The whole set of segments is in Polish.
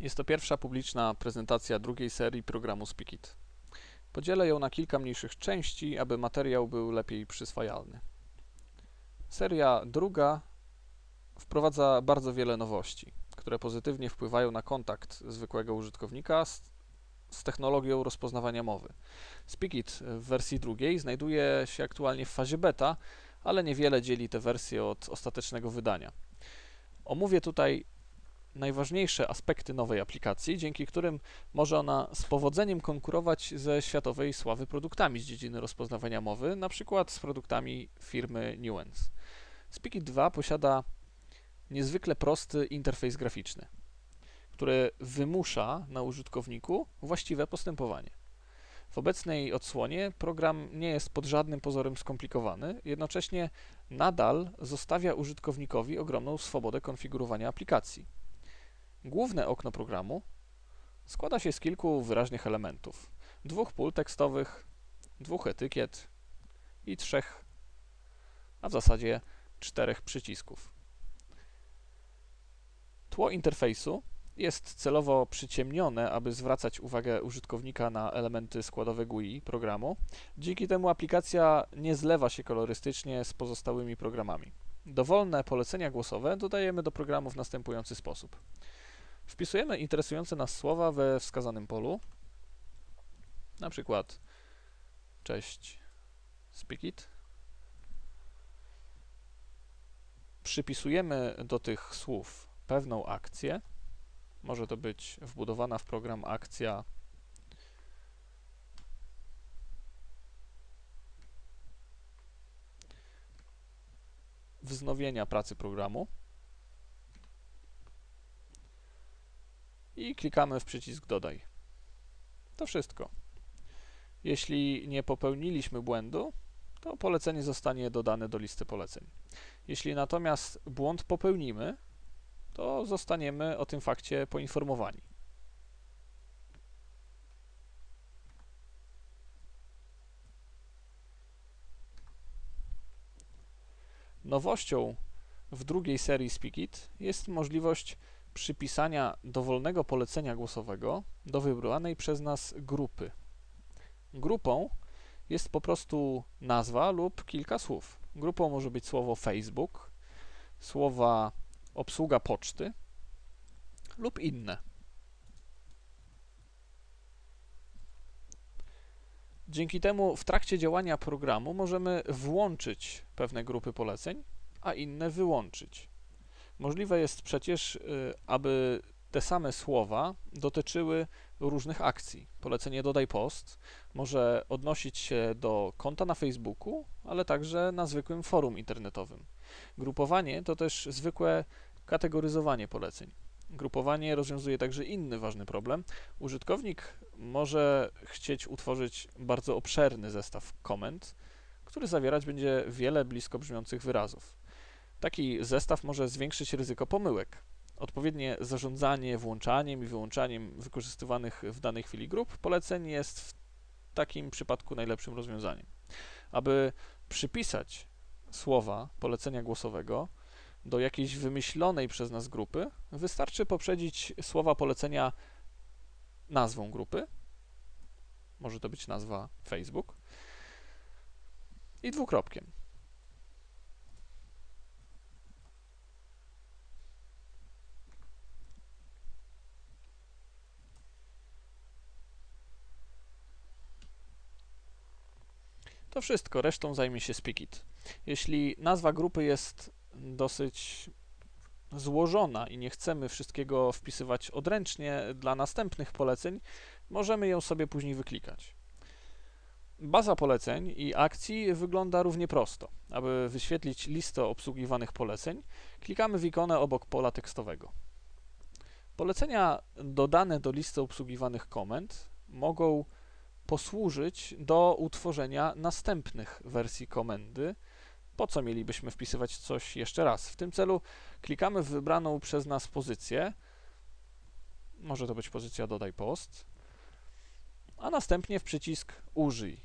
Jest to pierwsza publiczna prezentacja drugiej serii programu Speakit. Podzielę ją na kilka mniejszych części, aby materiał był lepiej przyswajalny. Seria druga wprowadza bardzo wiele nowości, które pozytywnie wpływają na kontakt zwykłego użytkownika z, z technologią rozpoznawania mowy. Speakit w wersji drugiej znajduje się aktualnie w fazie beta, ale niewiele dzieli te wersje od ostatecznego wydania. Omówię tutaj najważniejsze aspekty nowej aplikacji, dzięki którym może ona z powodzeniem konkurować ze światowej sławy produktami z dziedziny rozpoznawania mowy, na przykład z produktami firmy Nuance. Speakit 2 posiada niezwykle prosty interfejs graficzny, który wymusza na użytkowniku właściwe postępowanie. W obecnej odsłonie program nie jest pod żadnym pozorem skomplikowany, jednocześnie nadal zostawia użytkownikowi ogromną swobodę konfigurowania aplikacji. Główne okno programu składa się z kilku wyraźnych elementów: dwóch pól tekstowych, dwóch etykiet i trzech, a w zasadzie czterech przycisków. Tło interfejsu jest celowo przyciemnione, aby zwracać uwagę użytkownika na elementy składowe GUI programu. Dzięki temu aplikacja nie zlewa się kolorystycznie z pozostałymi programami. Dowolne polecenia głosowe dodajemy do programu w następujący sposób. Wpisujemy interesujące nas słowa we wskazanym polu, na przykład cześć Speakit. Przypisujemy do tych słów pewną akcję. Może to być wbudowana w program akcja wznowienia pracy programu. I klikamy w przycisk Dodaj. To wszystko. Jeśli nie popełniliśmy błędu, to polecenie zostanie dodane do listy poleceń. Jeśli natomiast błąd popełnimy, to zostaniemy o tym fakcie poinformowani. Nowością w drugiej serii Speakit jest możliwość przypisania dowolnego polecenia głosowego do wybranej przez nas grupy. Grupą jest po prostu nazwa lub kilka słów. Grupą może być słowo Facebook, słowa obsługa poczty lub inne. Dzięki temu w trakcie działania programu możemy włączyć pewne grupy poleceń, a inne wyłączyć. Możliwe jest przecież, y, aby te same słowa dotyczyły różnych akcji. Polecenie dodaj post może odnosić się do konta na Facebooku, ale także na zwykłym forum internetowym. Grupowanie to też zwykłe kategoryzowanie poleceń. Grupowanie rozwiązuje także inny ważny problem. Użytkownik może chcieć utworzyć bardzo obszerny zestaw komend, który zawierać będzie wiele blisko brzmiących wyrazów. Taki zestaw może zwiększyć ryzyko pomyłek. Odpowiednie zarządzanie włączaniem i wyłączaniem wykorzystywanych w danej chwili grup poleceń jest w takim przypadku najlepszym rozwiązaniem. Aby przypisać słowa polecenia głosowego do jakiejś wymyślonej przez nas grupy, wystarczy poprzedzić słowa polecenia nazwą grupy. Może to być nazwa Facebook i dwukropkiem. To wszystko, resztą zajmie się Speakit. Jeśli nazwa grupy jest dosyć złożona i nie chcemy wszystkiego wpisywać odręcznie dla następnych poleceń, możemy ją sobie później wyklikać. Baza poleceń i akcji wygląda równie prosto. Aby wyświetlić listę obsługiwanych poleceń, klikamy w ikonę obok pola tekstowego. Polecenia dodane do listy obsługiwanych komend mogą posłużyć do utworzenia następnych wersji komendy. Po co mielibyśmy wpisywać coś jeszcze raz? W tym celu klikamy w wybraną przez nas pozycję. Może to być pozycja dodaj post, a następnie w przycisk użyj.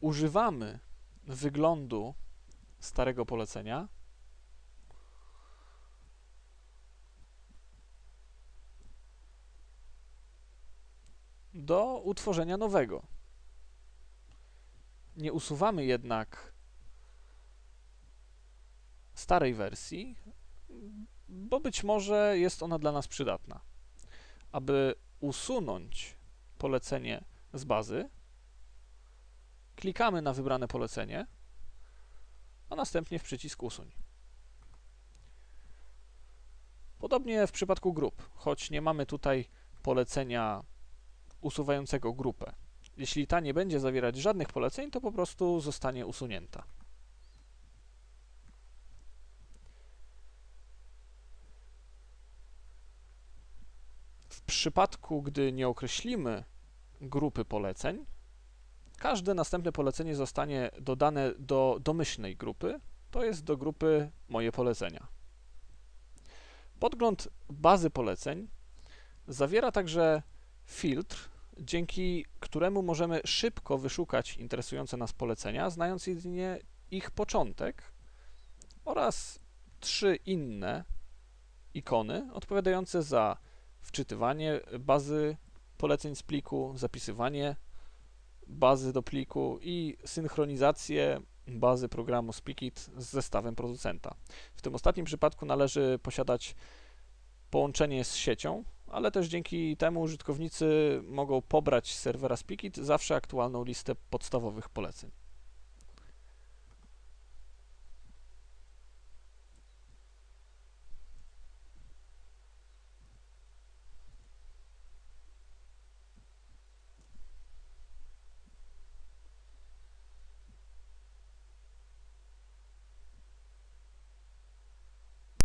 Używamy wyglądu starego polecenia. Do utworzenia nowego. Nie usuwamy jednak starej wersji, bo być może jest ona dla nas przydatna. Aby usunąć polecenie z bazy, klikamy na wybrane polecenie, a następnie w przycisk usuń. Podobnie w przypadku grup, choć nie mamy tutaj polecenia usuwającego grupę. Jeśli ta nie będzie zawierać żadnych poleceń, to po prostu zostanie usunięta. W przypadku, gdy nie określimy grupy poleceń, każde następne polecenie zostanie dodane do domyślnej grupy, to jest do grupy moje polecenia. Podgląd bazy poleceń zawiera także filtr, dzięki któremu możemy szybko wyszukać interesujące nas polecenia, znając jedynie ich początek oraz trzy inne ikony odpowiadające za wczytywanie bazy poleceń z pliku, zapisywanie bazy do pliku i synchronizację bazy programu Speakit z zestawem producenta. W tym ostatnim przypadku należy posiadać połączenie z siecią, ale też dzięki temu użytkownicy mogą pobrać z serwera Speakit zawsze aktualną listę podstawowych poleceń.